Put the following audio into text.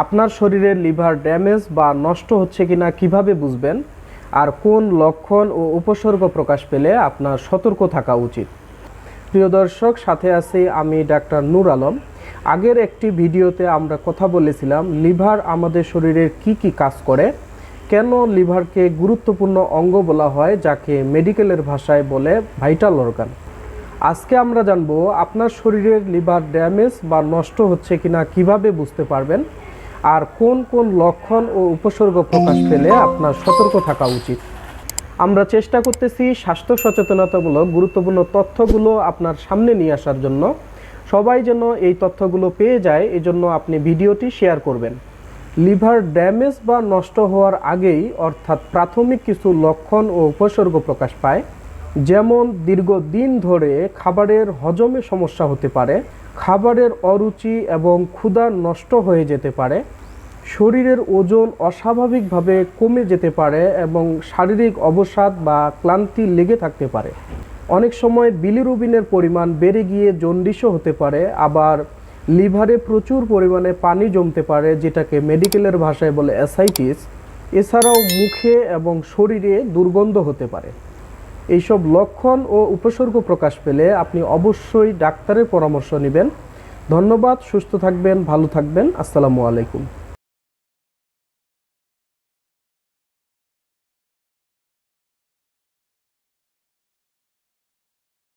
আপনার শরীরের liver damage বা নষ্ট হচ্ছে কিনা কীভাবে বুঝবেন? আর কোন লক্ষণ ও উপসর্গ প্রকাশ পেলে আপনার সতর্ক থাকা উচিত? প্রিয় দর্শক, সাথে আছি আমি ডাক্তার নূর আলম। আগের একটি ভিডিওতে আমরা কথা বলেছিলাম, লিভার আমাদের শরীরের কি কি কাজ করে? কেন লিভারকে গুরুত্বপূর্ণ অঙ্গ বলা হয়, যাকে মেডিকেলের ভাষায় বলে ভাইটাল অর্গান? আজকে আমরা জানব, আপনার শরীরের লিভার ড্যামেজ বা নষ্ট হচ্ছে কিনা কীভাবে বুঝতে পারবেন? আর কোন কোন লক্ষণ ও উপসর্গ প্রকাশ পেলে আপনার সতর্ক থাকা উচিত? আমরা চেষ্টা করতেছি স্বাস্থ্য সচেতনতামূলক গুরুত্বপূর্ণ তথ্যগুলো আপনার সামনে নিয়ে আসার জন্য। সবাই যেন এই তথ্যগুলো পেয়ে যায়, এজন্য আপনি ভিডিওটি শেয়ার করবেন। লিভার ড্যামেজ বা নষ্ট হওয়ার আগেই অর্থাৎ প্রাথমিক কিছু লক্ষণ ও উপসর্গ প্রকাশ পায়, যেমন দীর্ঘদিন ধরে খাবারের হজমে সমস্যা হতে পারে, খাবারের অরুচি এবং ক্ষুধা নষ্ট হয়ে যেতে পারে শরীরের ওজন অস্বাভাবিকভাবে কমে যেতে পারে এবং শারীরিক অবসাদ বা ক্লান্তি লেগে থাকতে পারে। অনেক সময় বিলিরুবিনের পরিমাণ বেড়ে গিয়ে জন্ডিসও হতে পারে, আবার লিভারে প্রচুর পরিমাণে পানি জমতে পারে, যেটাকে মেডিকেলের ভাষায় বলে অ্যাসাইটিস। এছাড়াও মুখে এবং শরীরে দুর্গন্ধ হতে পারে। এইসব লক্ষণ ও উপসর্গ প্রকাশ পেলে আপনি অবশ্যই ডাক্তারের পরামর্শ নেবেন। ধন্যবাদ, সুস্থ থাকবেন, ভালো থাকবেন। আসসালামু আলাইকুম।